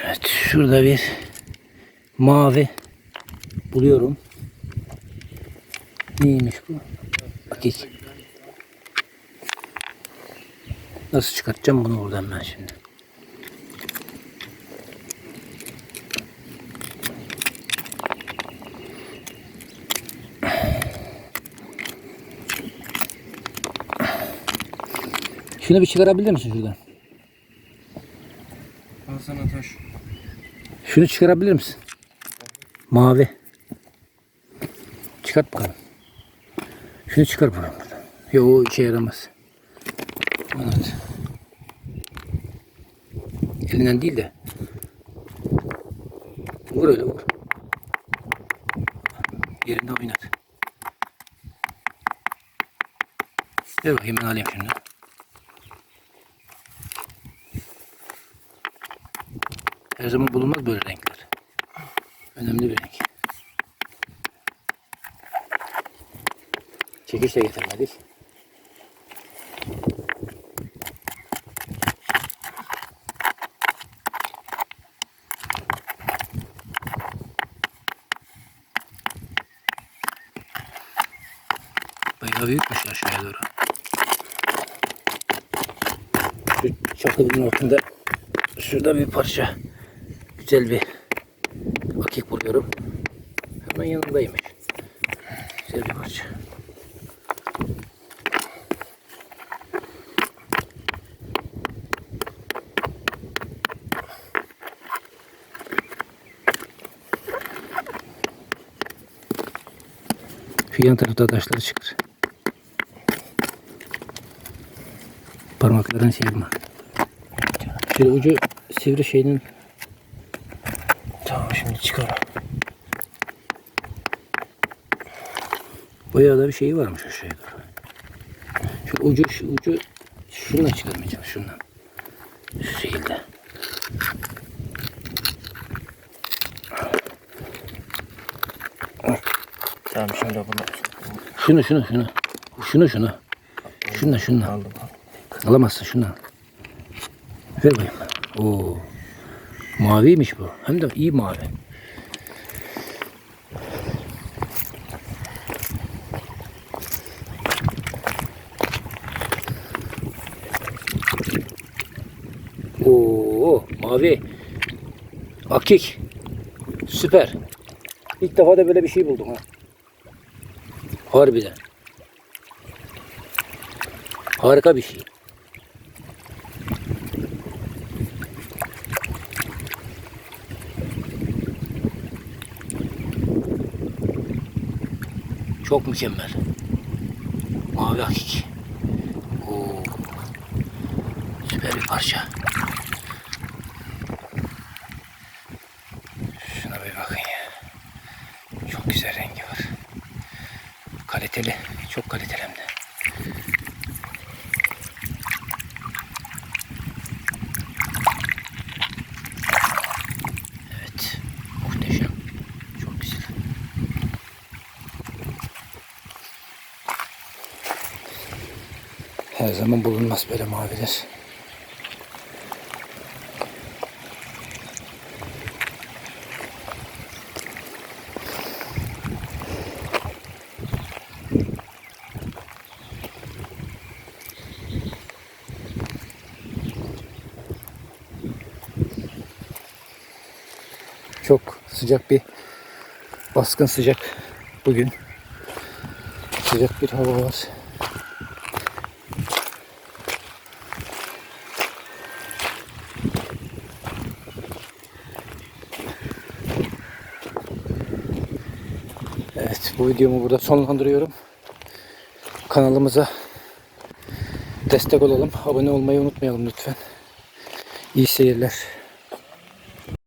Evet şurada bir mavi buluyorum. Neymiş bu? Akik. Nasıl çıkartacağım bunu buradan ben şimdi? Şunu bir çıkarabilir misin şuradan? Sana taş. Şunu çıkarabilir misin? Mavi. Çıkart bakalım. Şunu çıkar buradan. Yok o işe yaramaz. Evet. Elinden değil de. Vur öyle vur. Yerinde oynat. Ver bakayım ben alayım şimdi. Her zaman bulunmaz böyle renkler. Önemli bir renk. Çekiç de getirmedik. Bayağı büyükmüş aşağıya doğru. Şu çakılın altında şurada bir parça güzel bir akik buluyorum. Hemen yanındaymış. Güzel bir parça. Şu yan tarafta taşları çıkar. Parmaklarını sıyırma. Şöyle ucu sivri Tamam şimdi çıkar. Bayağı da bir şey varmış aşağıya doğru. Şu ucu, şu ucu şundan çıkarmayacağım şundan. Şu şekilde. Tamam şimdi bunu Şunu şunu şunu. Şunu şunu. Şundan şundan. aldım. Alamazsın şundan. Ver bakayım. Oo. Maviymiş bu. Hem de iyi mavi. Oo, mavi. Akik. Süper. İlk defa da böyle bir şey buldum ha. Harbiden. Harika bir şey. Çok mükemmel. Mavi hakik. Oo. Süper bir parça. Şuna bir bakın ya. Çok güzel rengi var. Kaliteli. Çok kaliteli hem de. Evet. Muhteşem. Çok güzel. Her zaman bulunmaz böyle maviler. Çok sıcak bir baskın sıcak bugün. Sıcak bir hava var. Evet bu videomu burada sonlandırıyorum. Kanalımıza destek olalım. Abone olmayı unutmayalım lütfen. İyi seyirler.